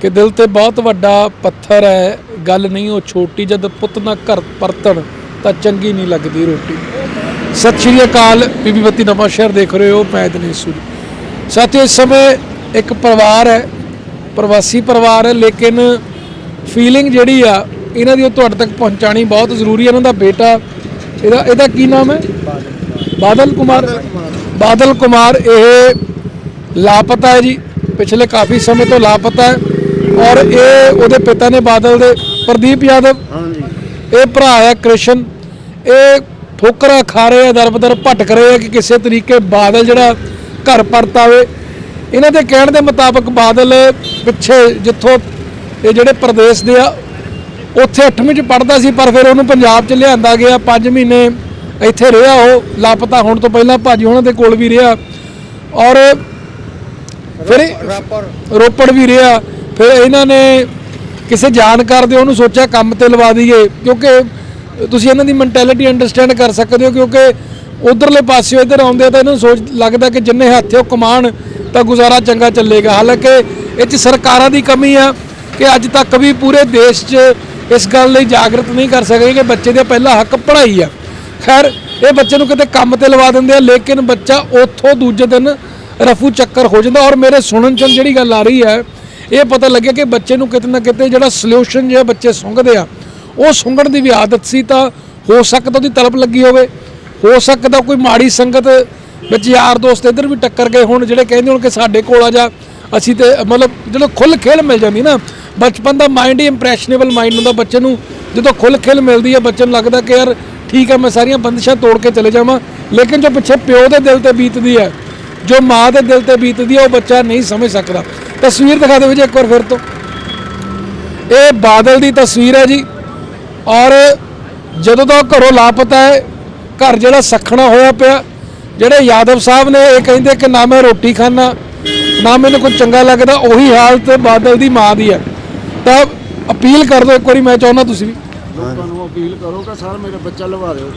ਕਿ ਦਿਲ ਤੇ ਬਹੁਤ ਵੱਡਾ ਪੱਥਰ ਹੈ, ਗੱਲ ਨਹੀਂ ਉਹ ਛੋਟੀ, ਜਦ ਪੁੱਤ ਨਾ ਘਰ ਪਰਤਣ ਤਾਂ ਚੰਗੀ ਨਹੀਂ ਲੱਗਦੀ ਰੋਟੀ। ਸਤਿ ਸ਼੍ਰੀ ਅਕਾਲ, ਬੀਬੀ ਬੱਤੀ ਨਵਾਂ ਸ਼ਹਿਰ ਦੇਖ ਰਹੇ ਹੋ, ਮੈਂ ਦਿਨੇਸ਼ ਸੂਰੀ। ਸਾਥੀਓ, ਇਸ ਸਮੇਂ ਇੱਕ ਪਰਿਵਾਰ ਹੈ, ਪ੍ਰਵਾਸੀ ਪਰਿਵਾਰ ਹੈ, ਲੇਕਿਨ ਫੀਲਿੰਗ ਜਿਹੜੀ ਆ, ਇਹਨਾਂ ਦੀ ਉਹ ਤੁਹਾਡੇ ਤੱਕ ਪਹੁੰਚਾਣੀ ਬਹੁਤ ਜ਼ਰੂਰੀ ਹੈ। ਇਹਨਾਂ ਦਾ ਬੇਟਾ, ਇਹਦਾ ਇਹਦਾ ਕੀ ਨਾਮ ਹੈ? ਬਾਦਲ ਕੁਮਾਰ। ਬਾਦਲ ਕੁਮਾਰ। ਇਹ ਲਾਪਤਾ ਹੈ ਜੀ। ਪਿਛਲੇ ਕਾਫੀ ਸਮੇਂ ਤੋਂ ਲਾਪਤਾ ਹੈ। ਔਰ ਇਹ ਉਹਦੇ ਪਿਤਾ ਨੇ ਬਾਦਲ ਦੇ ਪ੍ਰਦੀਪ ਯਾਦਵ। ਇਹ ਭਰਾ ਹੈ ਕ੍ਰਿਸ਼ਨ। ਇਹ ਠੋਕਰਾਂ ਖਾ ਰਹੇ ਆ ਦਰਬਦਰ ਭਟਕ ਰਹੇ ਆ ਕਿ ਕਿਸੇ ਤਰੀਕੇ ਬਾਦਲ ਜਿਹੜਾ ਘਰ ਪਰਤ ਆਵੇ। ਇਹਨਾਂ ਦੇ ਕਹਿਣ ਦੇ ਮੁਤਾਬਕ ਬਾਦਲ ਪਿੱਛੇ ਜਿੱਥੋਂ ਇਹ ਜਿਹੜੇ ਪ੍ਰਦੇਸ਼ ਦੇ ਆ ਉੱਥੇ 8ਵੀਂ ਚ ਪੜਦਾ ਸੀ ਪਰ ਫਿਰ ਉਹਨੂੰ ਪੰਜਾਬ ਚ ਲਿਆਂਦਾ ਗਿਆ। 5 ਮਹੀਨੇ ਇੱਥੇ ਰਿਹਾ ਉਹ ਲਾਪਤਾ ਹੋਣ ਤੋਂ ਪਹਿਲਾਂ ਭਾਜੀ ਉਹਨਾਂ ਦੇ ਕੋਲ ਵੀ ਰਿਹਾ। ਔਰ ਫਿਰ ਰੋਪੜ ਵੀ ਰਿਹਾ। ਫਿਰ ਇਹਨਾਂ ਨੇ ਕਿਸੇ ਜਾਣਕਾਰ ਦੇ ਉਹਨੂੰ ਸੋਚਿਆ ਕੰਮ ਤੇ ਲਵਾ ਦਈਏ, ਕਿਉਂਕਿ ਤੁਸੀਂ ਇਹਨਾਂ ਦੀ ਮੈਂਟੈਲਿਟੀ ਅੰਡਰਸਟੈਂਡ ਕਰ ਸਕਦੇ ਹੋ, ਕਿਉਂਕਿ ਉਧਰਲੇ ਪਾਸਿਓ ਇੱਧਰ ਆਉਂਦੇ ਆ ਤਾਂ ਇਹਨਾਂ ਨੂੰ ਸੋਚ ਲੱਗਦਾ ਕਿ ਜਿੰਨੇ ਹੱਥੇ ਉਹ ਕਮਾਣ ਤਾਂ ਗੁਜ਼ਾਰਾ ਚੰਗਾ ਚੱਲੇਗਾ। ਹਾਲਾਂਕਿ ਇਹ 'ਚ ਸਰਕਾਰਾਂ ਦੀ ਕਮੀ ਆ ਕਿ ਅੱਜ ਤੱਕ ਵੀ ਪੂਰੇ ਦੇਸ਼ 'ਚ ਇਸ ਗੱਲ ਲਈ ਜਾਗਰਤ ਨਹੀਂ ਕਰ ਸਕੇ ਕਿ ਬੱਚੇ ਦਾ ਪਹਿਲਾ ਹੱਕ ਪੜ੍ਹਾਈ ਆ। ਖੈਰ, ਇਹ ਬੱਚੇ ਨੂੰ ਕਿਤੇ ਕੰਮ ਤੇ ਲਵਾ ਦਿੰਦੇ ਆ, ਲੇਕਿਨ ਬੱਚਾ ਉੱਥੋਂ ਦੂਜੇ ਦਿਨ ਰਫੂ ਚੱਕਰ ਹੋ ਜਾਂਦਾ ਔਰ ਮੇਰੇ ਸੁਣਨ ਚ ਜਿਹੜੀ ਗੱਲ ਆ ਰਹੀ ਹੈ ਇਹ ਪਤਾ ਲੱਗਿਆ ਕਿ ਬੱਚੇ ਨੂੰ ਕਿਤੇ ਨਾ ਕਿਤੇ ਜਿਹੜਾ ਸੋਲੂਸ਼ਨ ਜਿਹੜਾ ਬੱਚੇ ਸੁੰਘਦੇ ਆ, ਉਹ ਸੁੰਘਣ ਦੀ ਵੀ ਆਦਤ ਸੀ ਤਾਂ ਹੋ ਸਕਦਾ ਉਹਦੀ ਤਲਬ ਲੱਗੀ ਹੋਵੇ। ਹੋ ਸਕਦਾ ਕੋਈ ਮਾੜੀ ਸੰਗਤ ਵਿੱਚ ਯਾਰ ਦੋਸਤ ਇੱਧਰ ਵੀ ਟੱਕਰ ਗਏ ਹੁਣ, ਜਿਹੜੇ ਕਹਿੰਦੇ ਹੋਣ ਕਿ ਸਾਡੇ ਕੋਲ ਆ ਜਾ, ਅਸੀਂ ਤੇ ਮਤਲਬ ਜਦੋਂ ਖੁੱਲ ਖੇਲ ਮਿਲ ਜਾਂਦੀ ਨਾ, ਬਚਪਨ ਦਾ ਮਾਈਂਡ ਹੀ ਇੰਪ੍ਰੈਸ਼ਨੇਬਲ ਮਾਈਂਡ ਹੁੰਦਾ ਬੱਚੇ ਨੂੰ। ਜਦੋਂ ਖੁੱਲ ਖੇਲ ਮਿਲਦੀ ਹੈ ਬੱਚੇ ਨੂੰ ਲੱਗਦਾ ਕਿ ਯਾਰ ਠੀਕ ਹੈ ਮੈਂ ਸਾਰੀਆਂ ਬੰਦਿਸ਼ਾਂ ਤੋੜ ਕੇ ਚਲੇ ਜਾਵਾਂ। ਲੇਕਿਨ ਜੋ ਪਿੱਛੇ ਪਿਓ ਦੇ ਦਿਲ ਤੇ ਬੀਤਦੀ ਹੈ ਜੋ ਮਾਂ ਦੇ ਦਿਲ ਤੇ ਬੀਤਦੀ ਹੈ ਉਹ ਬੱਚਾ ਨਹੀਂ ਸਮਝ ਸਕਦਾ। ਤਸਵੀਰ ਦਿਖਾ ਦਿਓ ਜੀ ਇੱਕ ਵਾਰ ਫਿਰ ਤੋਂ ਇਹ ਬਾਦਲ ਦੀ ਤਸਵੀਰ ਹੈ ਜੀ ਔਰ ਜਦੋਂ ਦਾ ਉਹ ਘਰੋਂ ਲਾਪਤਾ ਹੈ ਘਰ ਜਿਹੜਾ ਸਖਣਾ ਹੋਇਆ ਪਿਆ ਜਿਹੜੇ ਯਾਦਵ ਸਾਹਿਬ ਨੇ ਇਹ ਕਹਿੰਦੇ ਕਿ ਨਾ ਮੈਂ ਰੋਟੀ ਖਾਣਾ ਨਾ ਮੈਨੂੰ ਕੁਝ ਚੰਗਾ ਲੱਗਦਾ ਉਹੀ ਹਾਲਤ ਬਾਦਲ ਦੀ ਮਾਂ ਦੀ ਹੈ ਤਾਂ ਅਪੀਲ ਕਰ ਦਿਓ ਇੱਕ ਵਾਰੀ ਮੈਂ ਚਾਹੁੰਦਾ ਤੁਸੀਂ ਵੀ ਤੁਹਾਨੂੰ ਅਪੀਲ ਕਰੋ ਕਿ ਸਰ ਮੇਰਾ ਬੱਚਾ ਲਵਾ ਦਿਓ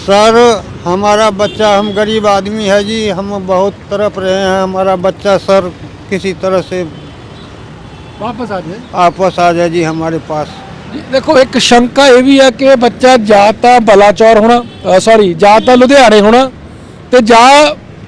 सर हमारा बच्चा हम गरीब आदमी है जी हम बहुत तरफ रहे हैं हमारा बच्चा सर किसी तरह से ਵਾਪਸ ਆ ਜਾਏ आपस आ जाए जी हमारे पास ਜੀ, ਦੇਖੋ ਇੱਕ ਸ਼ੰਕਾ ਇਹ ਵੀ ਹੈ ਕਿ ਇਹ ਬੱਚਾ ਜਾਂ ਤਾਂ ਬਲਾਚੌਰ ਹੋਣਾ ਸੌਰੀ ਜਾਂ ਤਾਂ ਲੁਧਿਆਣੇ ਹੋਣਾ ਤੇ ਜਾਂ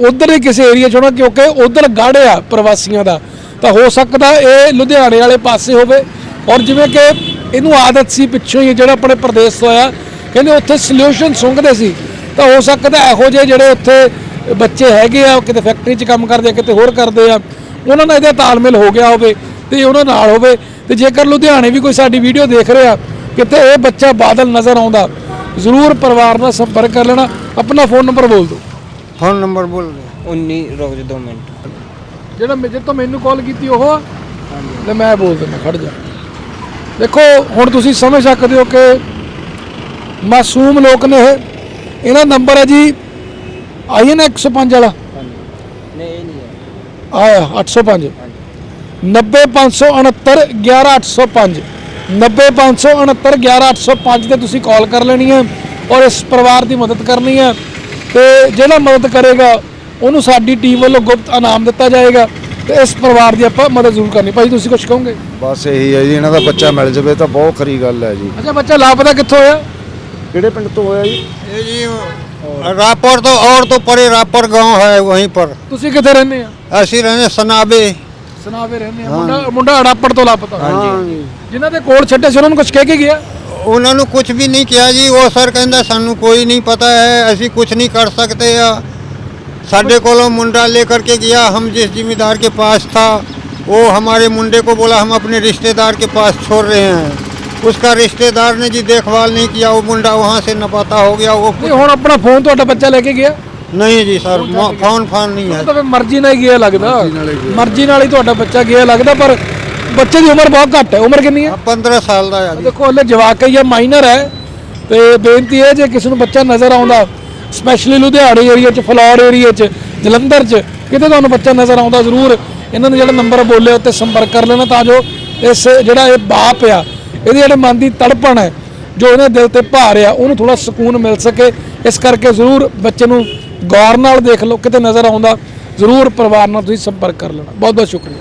ਉਧਰ ਹੀ ਕਿਸੇ ਏਰੀਆ 'ਚ ਹੋਣਾ ਕਿਉਂਕਿ ਉਧਰ ਗਾੜੇ ਆ ਪ੍ਰਵਾਸੀਆਂ ਦਾ ਤਾਂ ਹੋ ਸਕਦਾ ਇਹ ਲੁਧਿਆਣੇ ਵਾਲੇ ਪਾਸੇ ਹੋਵੇ ਔਰ ਜਿਵੇਂ ਕਿ ਇਹਨੂੰ ਆਦਤ ਸੀ ਪਿੱਛੋਂ ਹੀ ਜਿਹੜਾ ਆਪਣੇ ਪ੍ਰਦੇਸ਼ ਤੋਂ ਆਇਆ ਕਹਿੰਦੇ ਉੱਥੇ ਸੋਲੂਸ਼ਨ ਸੁੰਘਦੇ ਸੀ ਤਾਂ ਹੋ ਸਕਦਾ ਇਹੋ ਜਿਹੇ ਜਿਹੜੇ ਉੱਥੇ ਬੱਚੇ ਹੈਗੇ ਆ ਕਿਤੇ ਫੈਕਟਰੀ 'ਚ ਕੰਮ ਕਰਦੇ ਆ ਕਿਤੇ ਹੋਰ ਕਰਦੇ ਆ ਉਹਨਾਂ ਨਾਲ ਇਹਦਾ ਤਾਲਮੇਲ ਹੋ ਗਿਆ ਹੋਵੇ ਤੇ ਉਹਨਾਂ ਨਾਲ ਹੋਵੇ ਤੇ ਜੇਕਰ ਲੁਧਿਆਣੇ ਵੀ ਕੋਈ ਸਾਡੀ ਵੀਡੀਓ ਦੇਖ ਰਿਹਾ ਕਿਤੇ ਇਹ ਬੱਚਾ ਬਾਦਲ ਨਜ਼ਰ ਆਉਂਦਾ ਜ਼ਰੂਰ ਪਰਿਵਾਰ ਨਾਲ ਸੰਪਰਕ ਕਰ ਲੈਣਾ। ਆਪਣਾ ਫੋਨ ਨੰਬਰ ਬੋਲ ਦਿਓ। ਫੋਨ ਨੰਬਰ ਬੋਲ ਦਿਓ। 19 ਰੁਕ ਜਾ 2 ਮਿੰਟ। ਜਿਹੜਾ ਮੇਰੇ ਤੋਂ ਮੈਨੂੰ ਕਾਲ ਕੀਤੀ ਉਹ ਲੈ ਮੈਂ ਬੋਲ ਦਿੰਦਾ ਖੜ ਜਾ। ਦੇਖੋ ਹੁਣ ਤੁਸੀਂ ਸਮਝ ਸਕਦੇ ਹੋ ਕਿ ਮਾਸੂਮ ਲੋਕ ਨੇ ਇਹ। ਇਹਨਾਂ ਨੰਬਰ ਹੈ ਜੀ ਆਈਐਨ 105 ਵਾਲਾ। ਆਇਆ 805 90569 11805 90569 11805 ਤੇ ਤੁਸੀਂ ਕਾਲ ਕਰ ਲੈਣੀ ਹੈ ਔਰ ਇਸ ਪਰਿਵਾਰ ਦੀ ਮਦਦ ਕਰਨੀ ਹੈ ਤੇ ਜਿਹੜਾ ਮਦਦ ਕਰੇਗਾ ਉਹਨੂੰ ਸਾਡੀ ਟੀਮ ਵੱਲੋਂ ਗੁਪਤ ਇਨਾਮ ਦਿੱਤਾ ਜਾਏਗਾ ਤੇ ਇਸ ਪਰਿਵਾਰ ਦੀ ਆਪਾਂ ਮਦਦ ਜ਼ਰੂਰ ਕਰਨੀ। ਭਾਈ ਤੁਸੀਂ ਕੁਝ ਕਹੋਗੇ? ਬਸ ਇਹੀ ਹੈ ਜੀ ਇਹਨਾਂ ਦਾ ਬੱਚਾ ਮਿਲ ਜਾਵੇ ਤਾਂ ਬਹੁਤ ਖਰੀ ਗੱਲ ਹੈ ਜੀ। ਅੱਛਾ ਬੱਚਾ ਲਾਪਤਾ ਕਿੱਥੋਂ ਹੋਇਆ? ਕਿਹੜੇ ਪਿੰਡ ਤੋਂ ਹੋਇਆ ਜੀ? ये जी रापर तो और तो परे रापर गांव है वहीं पर ਤੁਸੀਂ ਕਿੱਥੇ ਰਹਿੰਦੇ ਆ ऐसी रहने सनाबे ਸੁਨਾਵੇ ਰਹਿੰਦੇ ਆ ਮੁੰਡਾ ਮੁੰਡਾ ਅੜਾਪੜ ਤੋਂ ਲਾਪਤਾ हाँ जी ਜਿਨ੍ਹਾਂ ਦੇ ਕੋਲ ਛੱਡੇ ਸੀ ਉਹਨਾਂ ਨੂੰ ਕੁਝ ਕਹਿ ਕੇ ਗਿਆ उन्होंने कुछ भी नहीं किया जी वो सर कहता सानू कोई नहीं पता है ऐसी कुछ नहीं कर सकते या साढ़े कोलो मुंडा लेकर के गया हम जिस जिम्मेदार के पास था वो हमारे मुंडे को बोला हम अपने रिश्तेदार के पास छोड़ रहे हैं उसका रिश्तेदार ने जी देखभाल नहीं किया वो मुंडा वहाँ से नपाता हो गया वो ਨਹੀਂ ਹੁਣ ਆਪਣਾ ਫੋਨ ਤੁਹਾਡਾ ਬੱਚਾ ਲੈ ਕੇ ਗਿਆ नहीं जी सर मो- फोन फान नहीं है ਤਾਂ ਫਿਰ ਮਰਜ਼ੀ ਨਾਲ ਹੀ ਗਿਆ ਲੱਗਦਾ ਮਰਜ਼ੀ ਨਾਲ ਹੀ ਤੁਹਾਡਾ ਬੱਚਾ ਗਿਆ ਲੱਗਦਾ ਪਰ ਬੱਚੇ ਦੀ ਉਮਰ ਬਹੁਤ ਘੱਟ ਹੈ ਉਮਰ ਕਿੰਨੀ ਹੈ पंद्रह साल का है जी ਦੇਖੋ ਹਲੇ ਜਵਾਕ ਹੀ ਆ ਮਾਈਨਰ ਹੈ ਤੇ ਬੇਨਤੀ ਹੈ ਜੇ ਕਿਸੇ ਨੂੰ ਬੱਚਾ ਨਜ਼ਰ ਆਉਂਦਾ ਸਪੈਸ਼ਲੀ ਲੁਧਿਆਣੇ ਏਰੀਆ 'ਚ ਫਲੌਰ ਏਰੀਆ 'ਚ ਜਲੰਧਰ 'ਚ ਕਿਤੇ ਤੁਹਾਨੂੰ ਬੱਚਾ ਨਜ਼ਰ ਆਉਂਦਾ ਜ਼ਰੂਰ ਇਹਨਾਂ ਨੇ ਜਿਹੜਾ ਨੰਬਰ ਬੋਲਿਆ ਉੱਤੇ ਸੰਪਰਕ ਕਰ ਲੈਣਾ ਤਾਂ ਜੋ ਇਸ ਜਿਹੜਾ ਇਹ ਬਾਪ ਆ ਇਹਦੀ ਜਿਹੜੇ ਮਨ ਦੀ ਤੜਪਣ ਹੈ, ਜੋ ਇਹਦੇ ਦਿਲ ਤੇ ਭਾਰ ਆ, ਉਹਨੂੰ ਥੋੜਾ ਸਕੂਨ ਮਿਲ ਸਕੇ। ਇਸ ਕਰਕੇ ਜ਼ਰੂਰ ਬੱਚੇ ਨੂੰ ਗੌਰ ਨਾਲ ਦੇਖ ਲਓ, ਕਿਤੇ ਨਜ਼ਰ ਆਉਂਦਾ, ਜ਼ਰੂਰ ਪਰਿਵਾਰ ਨਾਲ ਤੁਸੀਂ ਸੰਪਰਕ ਕਰ ਲੈਣਾ। ਬਹੁਤ ਬਹੁਤ ਸ਼ੁਕਰੀਆ।